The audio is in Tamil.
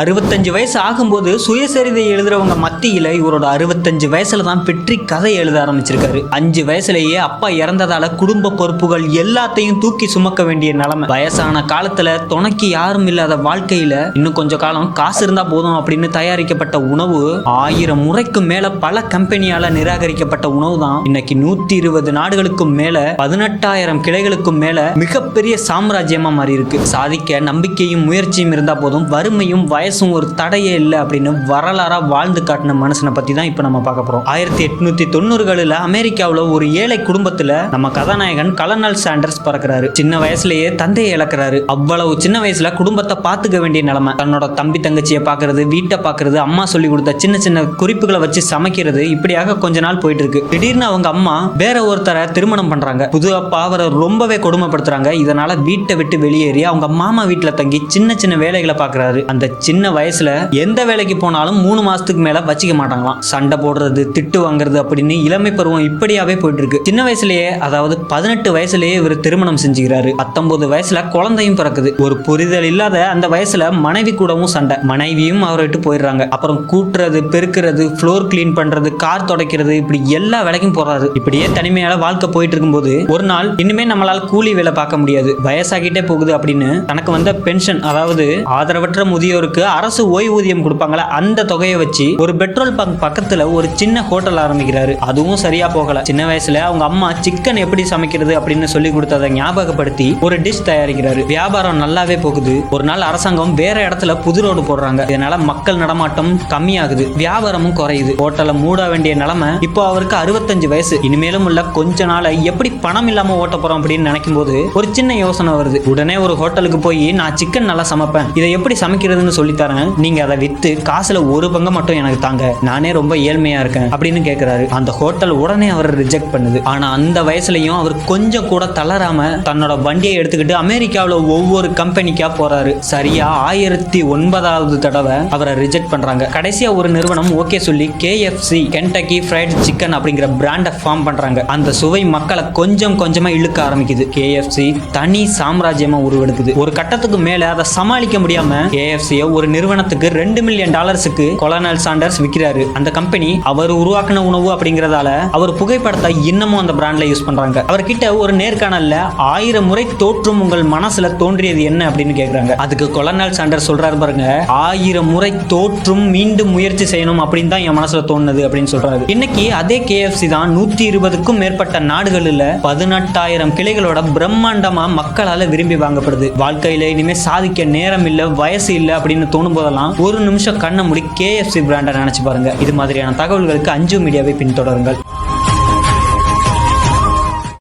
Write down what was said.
அறுபத்தஞ்சு வயசு ஆகும்போது சுயசரிதை எழுதுறவங்க மத்தியில் இவரோட அறுபத்தஞ்சு வயசுல தான் வெற்றி கதை எழுத ஆரம்பிச்சிருக்காரு. அஞ்சு வயசுலயே அப்பா இறந்ததால குடும்ப பொறுப்புகள் எல்லாத்தையும் தூக்கி சுமக்க வேண்டிய நிலைமை. வயசான காலத்துல துணைக்கு யாரும் இல்லாத வாழ்க்கையில இன்னும் கொஞ்ச காலம் காசு இருந்தா போதும் அப்படின்னு தயாரிக்கப்பட்ட உணவு ஆயிரம் முறைக்கும் மேல பல கம்பெனியால நிராகரிக்கப்பட்ட உணவு தான் இன்னைக்கு நூத்தி இருபது நாடுகளுக்கும் மேல பதினெட்டாயிரம் கிளைகளுக்கும் மேல மிகப்பெரிய சாம்ராஜ்யமா மாறி இருக்கு சாதிக்க நம்பிக்கையும் முயற்சியும் இருந்தா போதும் வறுமையும் வயசும் ஒரு தடையே இல்லை அப்படின்னு வரலாறாக வாழ்ந்து காட்டின மனுஷனை பற்றி தான் இப்போ நம்ம பார்க்க போகிறோம் ஆயிரத்தி எட்நூத்தி தொண்ணூறுகளில் அமெரிக்காவில் ஒரு ஏழை குடும்பத்தில் நம்ம கதாநாயகன் கலனல் சாண்டர்ஸ் பிறக்கிறாரு. சின்ன வயசுலயே தந்தையை இழக்கிறாரு. அவ்வளவு சின்ன வயசுல குடும்பத்தை பார்த்துக்க வேண்டிய நிலைமை. தன்னோட தம்பி தங்கச்சியை பார்க்கறது வீட்டை பார்க்கறது அம்மா சொல்லி கொடுத்த சின்ன சின்ன குறிப்புகளை வச்சு சமைக்கிறது இப்படியாக கொஞ்ச நாள் போயிட்டு இருக்கு. திடீர்னு அவங்க அம்மா வேற ஒருத்தரை திருமணம் பண்றாங்க. புது அப்பா அவரை ரொம்பவே கொடுமைப்படுத்துறாங்க. இதனால வீட்டை விட்டு வெளியேறி அவங்க மாமா வீட்டில் தங்கி சின்ன சின்ன வேலைகளை பார்க்கறாரு. அந்த சின்ன வயசுல எந்த வேலைக்கு போனாலும் மூணு மாசத்துக்கு மேல வச்சுக்க மாட்டாங்களாம். சண்டை போடுறது திட்டு வாங்குறது அப்படின்னு இளமை பருவம் இப்படியாவே போயிட்டு இருக்கு சின்ன வயசுலயே அதாவது பதினெட்டு வயசுலயே இவர் திருமணம் செஞ்சுக்கிறாரு. பத்தொன்பது வயசுல குழந்தையும் பிறக்குது. ஒரு புரிதல் இல்லாத அந்த வயசுல மனைவி கூடவும் சண்டை. மனைவியும் அவரை விட்டு போயிடுறாங்க. அப்புறம் கூட்டுறது பெருக்கிறது ஃப்ளோர் கிளீன் பண்றது கார் துடைக்கிறது இப்படி எல்லா வேலைக்கும் போறாரு. இப்படியே தனிமையால வாழ்க்கை போயிட்டு இருக்கும்போது ஒரு நாள் இனிமே நம்மளால கூலி வேலை பார்க்க முடியாது. வயசாகிட்டே போகுது அப்படின்னு தனக்கு வந்த பென்ஷன் அதாவது ஆதரவற்ற முதியோருக்கு அரசு ஓய்வூதியம் கொடுப்பாங்களா அந்த தொகையை வச்சு ஒரு பெட்ரோல் பங்க் பக்கத்துல ஒரு சின்ன ஹோட்டல் ஆரம்பிக்கிறாரு. அதுவும் சரியா போகல. சின்ன வயசுல அவங்க அம்மா சிக்கன் எப்படி சமைக்கிறது அப்படின்னு சொல்லி கொடுத்ததை ஞாபகப்படுத்தி ஒரு டிஷ் தயாரிக்கிறாரு. வியாபாரம் நல்லாவே போகுது. ஒரு நாள் அரசாங்கம் வேற இடத்துல புது ரோடு போடுறாங்க. இதனால மக்கள் நடமாட்டம் கம்மியாகுது. வியாபாரமும் குறையுது. ஹோட்டலை மூட வேண்டிய நிலைமை இப்போ அவருக்கு அறுபத்தஞ்சு வயசு. இனிமேலும் உள்ள கொஞ்ச நாளை எப்படி பணம் இல்லாம ஓட்ட போறோம் அப்படின்னு நினைக்கும் போது ஒரு சின்ன யோசனை வருது. உடனே ஒரு ஹோட்டலுக்கு போய் நான் சிக்கன் நல்லா சமைப்பேன். இதை எப்படி சமைக்கிறதுன்னு சொல்லித்தரேன். நீங்க அதை வித்து காசுல ஒரு பங்கு மட்டும் எனக்கு தாங்க. நானே ரொம்ப ஏழ்மையா இருக்கேன் அப்படின்னு கேக்குறாரு. அந்த ஹோட்டல் உடனே அவர் ரிஜெக்ட் பண்ணுது. ஆனா அந்த வயசுலயும் அவர் கொஞ்சம் கூட தளராம தன்னோட வண்டியை எடுத்துக்கிட்டு அமெரிக்காவில் ஒவ்வொரு கம்பெனிக்கா போறாரு. சரியா ஆயிரத்தி ஒன்பதாவது தடவை அவரை ரிஜெக்ட் பண்றாங்க. கடைசியா ஒரு நிறுவனம் ஓகே சொல்லி கேஎஃப்சி கென்டக்கி ஃப்ரைட் சிக்கன் அப்படிங்கிற பிராண்டை ஃபார்ம் பண்றாங்க. அந்த சுவை மக்களை கொஞ்சம் கொஞ்சமா இழுக்க ஆரம்பிக்குது. கேஎஃப்சி தனி சாம்ராஜ்யமா உருவெடுக்குது. ஒரு கட்டத்துக்கு மேல அதை சமாளிக்க முடியாம கேஎஃப்சியை ஒரு நிறுவனத்துக்கு ரெண்டு மில்லியன் டாலர்ஸுக்கு கொலனல் சாண்டர்ஸ் விற்கிறாரு அந்த கம்பெனி அவர் உருவாக்கின உணவு அப்படிங்கறதால அவர் புகைப்படத்தை இன்னமும் அந்த பிராண்ட்ல யூஸ் பண்றாங்க. அவர்கிட்ட ஒரு நேர்காணல்ல ஆயிரம் முறை தோற்றும் உங்கள் மனசுல தோன்றியது என்ன அப்படின்னு கேக்குறாங்க. அதுக்கு கொலனல் சாண்டர் சொல்றாரு பாருங்க ஆயிரம் முறை தோற்றும் மீண்டும் முயற்சி செய்யணும் அப்படின்னு தான் என் மனசுல தோணுது அப்படின்னு சொல்றாரு. இன்னைக்கு அதே கேஎஃப்சி தான் நூத்தி இருபதுக்கும் மேற்பட்ட நாடுகளில் பதினெட்டாயிரம் கிளைகளோட பிரம்மாண்டமா மக்களால விரும்பி வாங்கப்படுது. வாழ்க்கையில இனிமே சாதிக்க நேரம் இல்ல வயசு இல்ல அப்படின்னு தோணும் போதெல்லாம் ஒரு நிமிஷம் கண்ணை மூடி கேஎஃப்சி பிராண்டை நினைச்சு பாருங்க. இது மாதிரியான தகவல்களுக்கு அஞ்சு மீடியாவை பின்தொடருங்கள்.